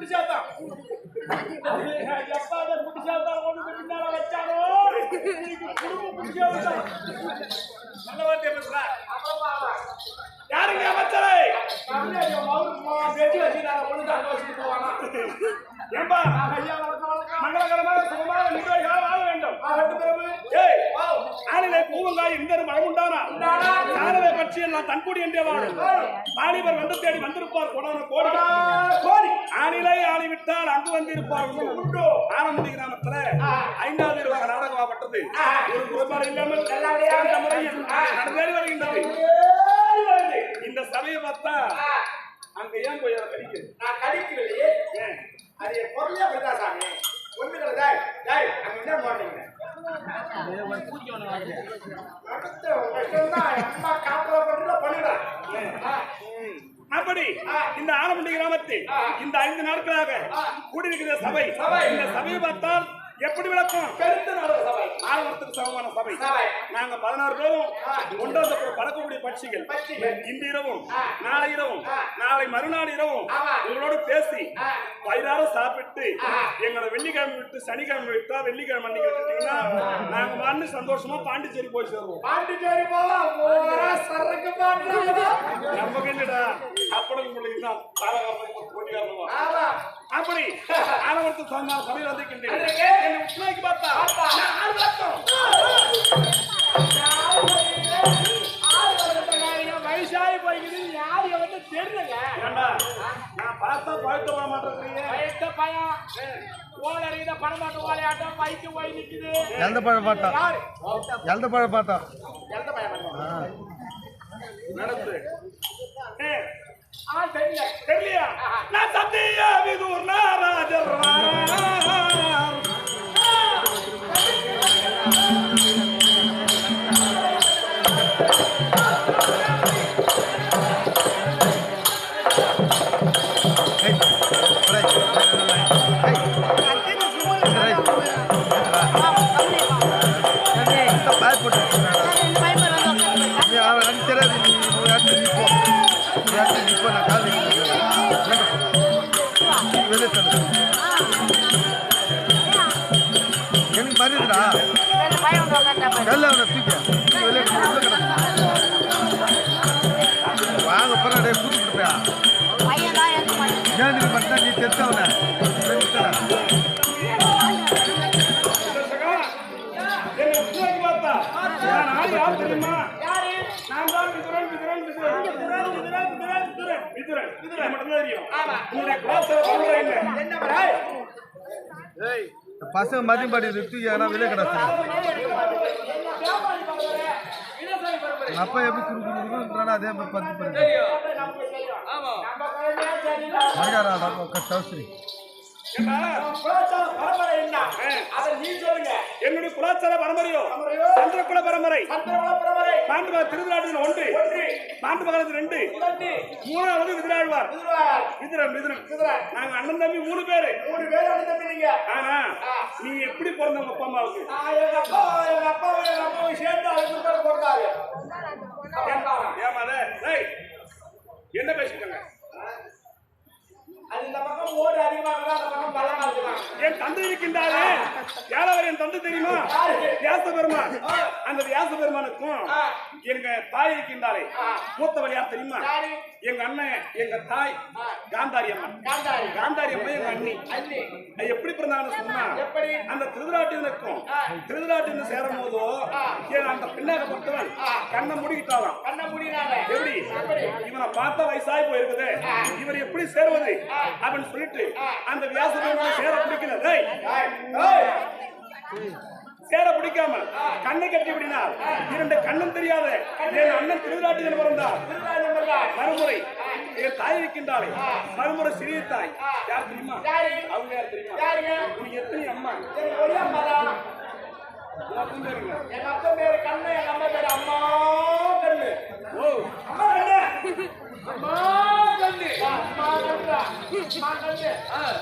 முடிச்சாதான் எப்பா அதை முடிச்சாதான் ஒன்று பின்னால வச்சானோ இன்னைக்கு குடும்பம் முடிச்சாதான் நல்ல வார்த்தை யாருங்க அமைச்சரே பேச்சு வச்சுக்கிறாங்க ஒன்று தான் வச்சுட்டு போவானா ஏன்பா மங்களகரமாக சுகமாக நிகழ்கால ஆனிலே பூவங்காய் எந்தரும் மழமுண்டானா ஆனவை பற்றி எல்லாம் தன்கூடி என்றே வாழும் வாலிபர் வந்து தேடி வந்திருப்பார் கொடான கோடி. கோடி ஆனிலை ஆணி விட்டால் அங்கு வந்திருப்பார். உண்டு. ஆனந்தி கிராமத்துல ஐந்தாவது ரூபாய் நாடகமாப்பட்டது ஒரு குறைபாடு இல்லாமல் முறையில் நடந்தேறி வருகின்றது. இந்த சபையை பார்த்தா அங்க ஏன் போய் அதை கடிக்குது நான் கடிக்கலையே? அது பொருளே அப்படிதான் அப்படி இந்த ஆலமண்டி கிராமத்தில் இந்த ஐந்து நாட்களாக கூடியிருக்கிற சபை இந்த சபையை பார்த்தால் எப்படி விளக்கம்? பெருத்த நாடக சபை. ஆலமரத்துக்கு சமமான சபை. நாங்க பதினாறு பேரும் ஒன்றாவது பறக்கக்கூடிய பட்சிகள். இன்று இரவும் நாளை இரவும் நாளை மறுநாள் இரவும். உங்களோட பேசி. வயிறார சாப்பிட்டு எங்களை வெள்ளிக்கிழமை விட்டு சனிக்கிழமை விட்டா வெள்ளிக்கிழமை அன்னைக்கு விட்டுட்டீங்கன்னா நாங்க மண்ணு சந்தோஷமா பாண்டிச்சேரி போய் சேருவோம். பாண்டிச்சேரி போவா போறா சரக்கு பாடுறாங்க நம்ம இல்லடா அப்படி உங்களுக்கு தான். போட்டிக்காரமா அப்படி. ஆனவரத்து சாந்தான சபையில் வந்திருக்கின்றேன். என்னை பார்த்தா யார் போய்க்குது. யார் எவர்கிட்ட தெரியல ஏண்டா? பார்த்தா பழத்த போட மாட்டேங்கிறீங்க. பழத்த பயம். ஓலை அறிகிற பணமாட்டம் ஓலையாட்டம் பைக்கு போய் நிற்குது எந்த எந்த பழம்? தெரியல தெரியலையா நான் சத்திய விதூர் நாராஜர் ஏய், ஏய், பதில் சொல்லு எனக்கு மருந்துடா கல்ல அவனை தூக்க வாங்க பரவாயில்ல கூட்டு கொடுப்பா விதுரன் விதுரன். மட்டும் தெரியும் ஆமா உங்களுடைய கிளாஸ்ல பவுடர் இல்ல. என்ன பாய் ஏய். பசங்க மதியம் பாடி ரித்து விலை கிடக்கு. அப்பா எப்படி குறுக்குறானா அதே மாதிரி பத்து பண்ணு ஆமா. நம்ம கஷ்டம் என்னுடைய குலாச்சார பரம்பரையோ சந்திரகுல பரம்பரை பாண்டுமக திருவிழாட்டில் ஒன்று பாண்டுமகலத்தில் ரெண்டு மூணாவது விதிரன் விதிரன் விதுரன். நாங்க அண்ணன் தம்பி மூணு பேரு. மூணு பேர் அனுப்பினீங்க ஆனா நீ எப்படி பிறந்த உங்க அப்பா அம்மாவுக்கு? எங்க அப்பா எங்க அப்பா எங்க அப்பாவை சேர்ந்து அதுக்கு கொடுத்தாரு ஏமாத என்ன பேசிட்டாங்க அது இந்த பக்கம் ஓடு அதிகமாக அந்த பக்கம் பலமா இருக்கலாம் என் தந்தை இருக்கின்றாரே. யாரவர் என் தந்தை தெரியுமா? வியாச பெருமான் அந்த வியாச பெருமானுக்கும் எங்க தாய் இருக்கின்றாரே மூத்தவர் யார் தெரியுமா? எங்க அண்ணன் எங்க தாய் காந்தாரி அம்மன். காந்தாரி. அம்மன் எங்க அண்ணி? எப்படி பிறந்தாங்கன்னு சொன்னா? அந்த திருவிழாட்டினுக்கும் திருவிழாட்டின்னு சேரும் போதோ அந்த பின்னாக பொறுத்தவன் கண்ணை முடிக்கிட்டாராம். கண்ண முடியினாங்க எப்படி? இவனை பார்த்தா வயசாகி போயிருக்குது. இவர் எப்படி சேருவது? அப்படின்னு சொல்லிட்டு அந்த வியாச பெருமானை சேர பிடிக்கல. டேய், சேர பிடிக்காம கண்ணை கட்டி விடினார் இரண்டு கண்ணும் தெரியாத. என் அண்ணன் திருவிழாட்டிகள் பிறந்தார் மறுமுறை என் தாய் இருக்கின்றாளே. மறுமுறை சிறிய தாய். யார் தெரியுமா? அவங்க யார் தெரியுமா? யாருங்க? உனக்கு எத்தனை அம்மா? எங்க ஒரே அம்மா பேரு கண்ணு எங்க அம்மா பேரு அம்மா கண்ணு. ஓ அம்மா கண்ணு. அம்மா கண்ணு. அம்மா கண்ணு அம்மா கண்ணு